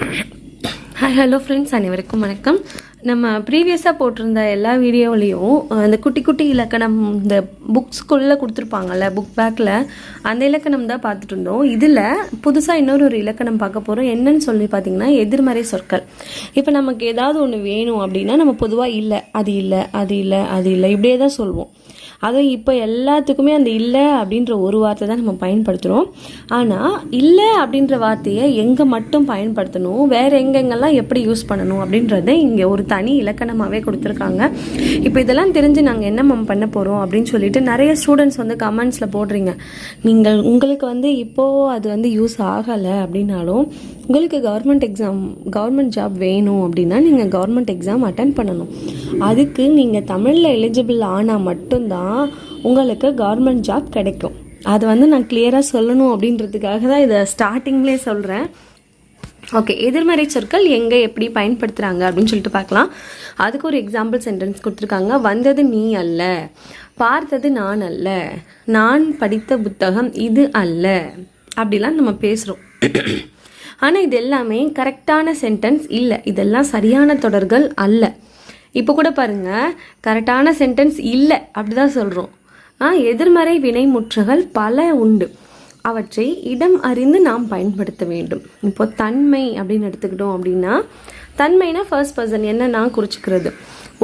Hi hello friends அனைவருக்கும் வணக்கம். நம்ம ப்ரீவியஸாக போட்டிருந்த எல்லா வீடியோலேயும் அந்த குட்டி குட்டி இலக்கணம் இந்த புக்ஸ்குள்ளே கொடுத்துருப்பாங்கல்ல புக் பேக்கில் அந்த இலக்கணம் தான் பார்த்துட்டு இருந்தோம். இதில் புதுசாக இன்னொரு ஒரு இலக்கணம் பார்க்க போகிறோம் என்னன்னு சொல்லி பார்த்தீங்கன்னா எதிர்மறை சொற்கள். இப்போ நமக்கு ஏதாவது ஒன்று வேணும் அப்படின்னா நம்ம பொதுவாக இல்லை அது இல்லை அது இல்லை அது இல்லை இப்படியே தான் சொல்வோம். அதுவும் இப்போ எல்லாத்துக்குமே அந்த இல்லை அப்படின்ற ஒரு வார்த்தை தான் நம்ம பயன்படுத்துகிறோம் ஆனால் இல்லை அப்படின்ற வார்த்தையை எங்கே மட்டும் பயன்படுத்தணும்? வேறு எங்கெங்கெல்லாம் எப்படி யூஸ் பண்ணணும் அப்படின்றத இங்கே ஒரு தனி இலக்கணமாகவே கொடுத்துருக்காங்க. இப்போ இதெல்லாம் தெரிஞ்சு நாங்கள் என்ன மேம் பண்ண போகிறோம் அப்படின்னு சொல்லிட்டு நிறைய ஸ்டூடெண்ட்ஸ் வந்து கமெண்ட்ஸில் போடுறீங்க. நீங்கள் உங்களுக்கு வந்து இப்போது அது வந்து யூஸ் ஆகலை அப்படின்னாலும் உங்களுக்கு கவர்மெண்ட் எக்ஸாம் கவர்மெண்ட் ஜாப் வேணும் அப்படின்னா நீங்கள் கவர்மெண்ட் எக்ஸாம் அட்டன் பண்ணணும். அதுக்கு நீங்கள் தமிழில் எலிஜிபிள் ஆனால் மட்டும்தான் உங்களுக்கு கவர்மெண்ட் ஜாப் கிடைக்கும். அது வந்து நான் கிளியராக சொல்லணும் அப்படின்றதுக்காக தான் இதை ஸ்டார்டிங்லேயே சொல்கிறேன் ஓகே எதிர்மறை சொற்கள் எங்கே எப்படி பயன்படுத்துகிறாங்க அப்படின்னு சொல்லிட்டு பார்க்கலாம். அதுக்கு ஒரு எக்ஸாம்பிள் சென்டென்ஸ் கொடுத்துருக்காங்க. வந்தது நீ அல்ல பார்த்தது நான் அல்ல நான் படித்த புத்தகம் இது அல்ல அப்படிலாம் நம்ம பேசுகிறோம் ஆனால் இது எல்லாமே கரெக்டான சென்டென்ஸ் இல்லை. இதெல்லாம் சரியான தொடர்கள் அல்ல. இப்போ கூட பாருங்க கரெக்டான சென்டென்ஸ் இல்லை அப்படி தான் சொல்கிறோம் எதிர்மறை வினைமுற்றுகள் பல உண்டு. அவற்றை இடம் அறிந்து நாம் பயன்படுத்த வேண்டும். இப்போ தன்மை அப்படின்னு எடுத்துக்கிட்டோம் அப்படின்னா தன்மைனா ஃபர்ஸ்ட் பர்சன் என்ன நான் குறிச்சிக்கிறது.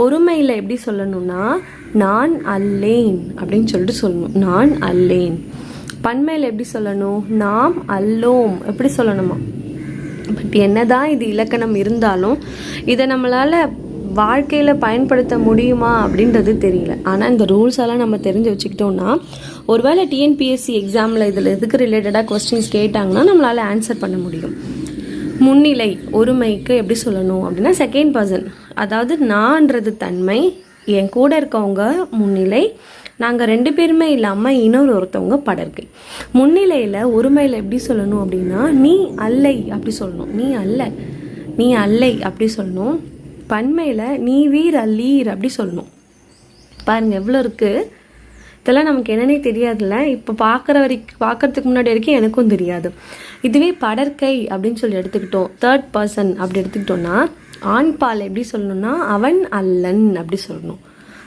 ஒருமையில் எப்படி சொல்லணும்னா நான் அல்லேன் அப்படின்னு சொல்லிட்டு சொல்லணும். நான் அல்லேன். பன்மையில் எப்படி சொல்லணும்? நாம் அல்லோம். எப்படி சொல்லணுமா? பட் என்னதான் இது இலக்கணம் இருந்தாலும் இதை நம்மளால் வாழ்க்கையில் பயன்படுத்த முடியுமா அப்படின்றது தெரியல. ஆனால் இந்த ரூல்ஸ் எல்லாம் நம்ம தெரிஞ்சு வச்சுக்கிட்டோம்னா ஒருவேளை டிஎன்பிஎஸ்சி எக்ஸாமில் இதில் எதுக்கு ரிலேட்டடாக கொஸ்டின்ஸ் கேட்டாங்கன்னா நம்மளால் ஆன்சர் பண்ண முடியும். முன்னிலை ஒருமைக்கு எப்படி சொல்லணும் அப்படின்னா செகண்ட் பர்சன் அதாவது நான்றது தன்மை என் கூட இருக்கவங்க முன்னிலை நாங்கள் ரெண்டு பேருமே இல்லாமல் இன்னொரு ஒருத்தவங்க படர்க்கை. முன்னிலையில் ஒருமையில் எப்படி சொல்லணும் அப்படின்னா நீ அல்லை அப்படி சொல்லணும். நீ அல்ல நீ அல்லை அப்படி சொல்லணும். பன்மையில் நீ வீர் அல்லீர் அப்படி சொல்லணும். பாருங்கள் எவ்வளோ இருக்குது இதெல்லாம் நமக்கு என்னன்னே தெரியாதுல்ல. இப்போ பார்க்குற வரைக்கும் பார்க்கறதுக்கு முன்னாடி வரைக்கும் எனக்கும் தெரியாது. இதுவே படற்கை அப்படின்னு சொல்லி எடுத்துக்கிட்டோம். தேர்ட் பர்சன் அப்படி எடுத்துக்கிட்டோம்னா ஆண் பால் எப்படி சொல்லணும்னா அவன் அல்லன் அப்படி சொல்லணும்.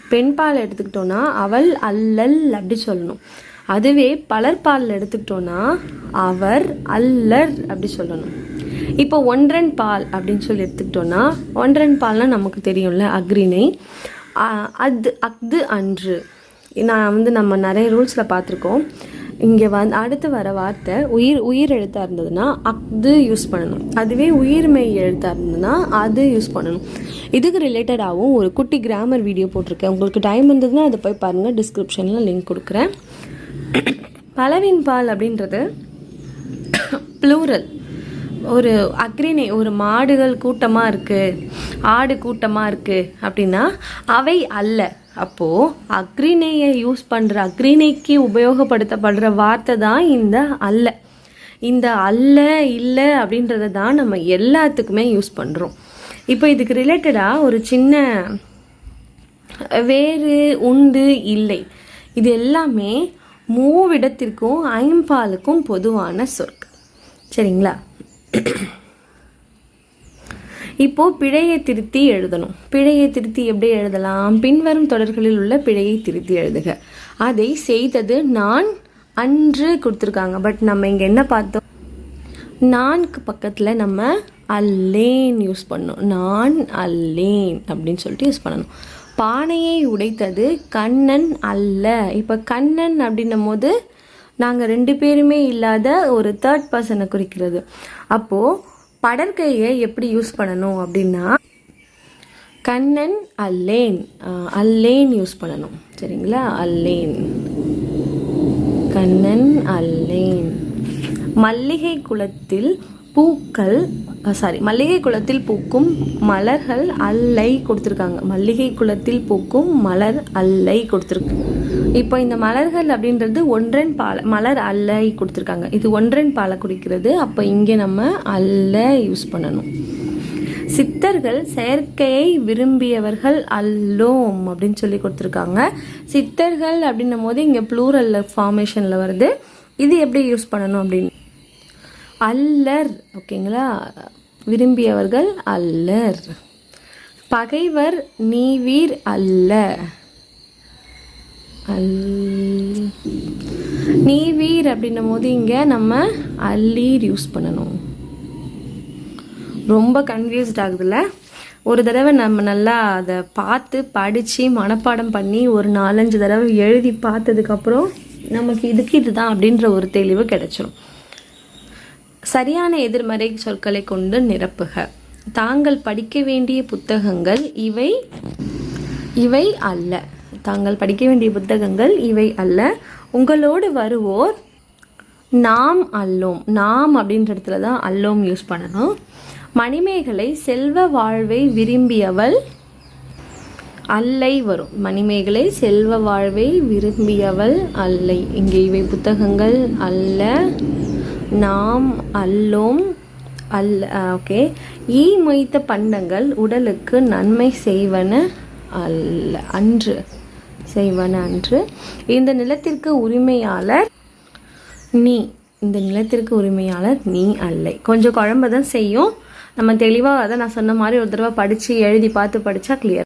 பெண் பால் எடுத்துக்கிட்டோன்னா அவள் அல்லல் அப்படி சொல்லணும். அதுவே பலர்பாலில் எடுத்துக்கிட்டோன்னா அவர் அல்லர் அப்படி சொல்லணும். இப்போ ஒன்றன் பால் அப்படின்னு சொல்லி எடுத்துக்கிட்டோன்னா ஒன்றன் பால்னால் நமக்கு தெரியும்ல அக்ரிணை. அது அஃது அன்று. நான் வந்து நம்ம நிறைய ரூல்ஸில் பார்த்துருக்கோம். இங்கே வந் அடுத்து வர வார்த்தை உயிர் உயிர் எழுத்தாக இருந்ததுன்னா அது யூஸ் பண்ணணும். அதுவே உயிர்மை எழுத்தாக இருந்ததுன்னா அது யூஸ் பண்ணணும். இதுக்கு ரிலேட்டடாகவும் ஒரு குட்டி கிராமர் வீடியோ போட்டிருக்கேன். உங்களுக்கு டைம் இருந்ததுன்னா அதை போய் பாருங்கள் டிஸ்கிரிப்ஷனில் லிங்க் கொடுக்குறேன். பலவின் பால் அப்படின்றது ப்ளூரல் ஒரு அக்ரிணை ஒரு மாடுகள் கூட்டமாக இருக்குது ஆடு கூட்டமாக இருக்குது அப்படின்னா அவை அல்ல. அப்போது அக்ரிணையை யூஸ் பண்ணுற அக்ரிணைக்கு உபயோகப்படுத்தப்படுற வார்த்தை தான் இந்த அல்ல. இந்த அல்ல இல்லை அப்படின்றத தான் நம்ம எல்லாத்துக்குமே யூஸ் பண்ணுறோம் இப்போ இதுக்கு ரிலேட்டடாக ஒரு சின்ன வேறு உண்டு இல்லை. இது எல்லாமே மூவிடத்திற்கும் ஐம்பாலுக்கும் பொதுவான சொற்கள். சரிங்களா? இப்போ பிழையை திருத்தி எழுதணும். பிழையை திருத்தி எப்படி எழுதலாம்? பின்வரும் தொடர்களில் உள்ள பிழையை திருத்தி எழுதுக. அதை செய்தது நான் அன்று கொடுத்துருக்காங்க. பட் நம்ம இங்கே என்ன பார்த்தோம்? நான்கு பக்கத்தில் நம்ம அல்லேன் யூஸ் பண்ணணும். நான் அல்லேன் அப்படின்னு சொல்லிட்டு யூஸ் பண்ணணும். பானையை உடைத்தது கண்ணன் அல்ல. இப்போ கண்ணன் அப்படின்னும் போது நாங்கள் ரெண்டு பேருமே இல்லாத ஒரு தேர்ட் பர்சனை குறிக்கிறது. அப்போது படற்கையை எப்படி யூஸ் பண்ணணும் அப்படின்னா கண்ணன் அல்லேன் அல்லேன் யூஸ் பண்ணணும். சரிங்களா? அல்லேன். கண்ணன் அல்லேன். மல்லிகை குளத்தில் பூக்கள் சாரி மல்லிகை குளத்தில் பூக்கும் மலர்கள் அல்லை கொடுத்துருக்காங்க. மல்லிகை குளத்தில் பூக்கும் மலர் அல்லை கொடுத்துருக்கு. இப்போ இந்த மலர்கள் அப்படின்றது ஒன்றன் பால மலர் அல்லை கொடுத்துருக்காங்க. இது ஒன்றன் பாலை குடிக்கிறது. அப்போ இங்கே நம்ம அல்ல யூஸ் பண்ணணும். சித்தர்கள் செயற்கையை விரும்பியவர்கள் அல்லோம் அப்படின்னு சொல்லி கொடுத்துருக்காங்க. சித்தர்கள் அப்படின்னும் போது இங்கே ப்ளூரல் ஃபார்மேஷனில் வருது. இது எப்படி யூஸ் பண்ணணும் அப்படின்னு? அல்லர் ஓகேங்களா? விரும்பியவர்கள் அல்லர். பகைவர் நீவீர் அல்ல. அல் நீவீர் அப்படின்னும் போது இங்கே நம்ம அல்லீர் யூஸ் பண்ணணும். ரொம்ப கன்ஃபியூஸ்ட் ஆகுதுல்ல? ஒரு தடவை நம்ம நல்லா அதை பார்த்து படித்து மனப்பாடம் பண்ணி ஒரு நாலஞ்சு தடவை எழுதி பார்த்ததுக்கப்புறம் நமக்கு இதுக்கு இதுதான் அப்படின்ற ஒரு தெளிவு கிடைச்சிரும். சரியான எதிர்மறை சொற்களை கொண்டு நிரப்புக. தாங்கள் படிக்க வேண்டிய புத்தகங்கள் இவை இவை அல்ல. தாங்கள் படிக்க வேண்டிய புத்தகங்கள் இவை அல்ல. உங்களோடு வருவோர் நாம் அல்லோம். நாம் அப்படின்ற இடத்துல தான் அல்லோம் யூஸ் பண்ணணும். மணிமேகலை செல்வ வாழ்வை விரும்பியவள் அல்லை வரும். மணிமேகலை செல்வ வாழ்வை விரும்பியவள் அல்லை. இங்கே இவை புத்தகங்கள் அல்ல. நாம் அல்லோம் அல்ல ஓகே ஈ மொய்த்த பண்டங்கள் உடலுக்கு நன்மை செய்வன அல்ல அன்று செய்வன அன்று. இந்த நிலத்திற்கு உரிமையாளர் நீ இந்த நிலத்திற்கு உரிமையாளர் நீ அல்லை. கொஞ்சம் குழம்ப தான் செய்யும். நம்ம தெளிவாக அதை நான் சொன்ன மாதிரி ஒரு தடவை படித்து எழுதி பார்த்து படித்தா கிளியர்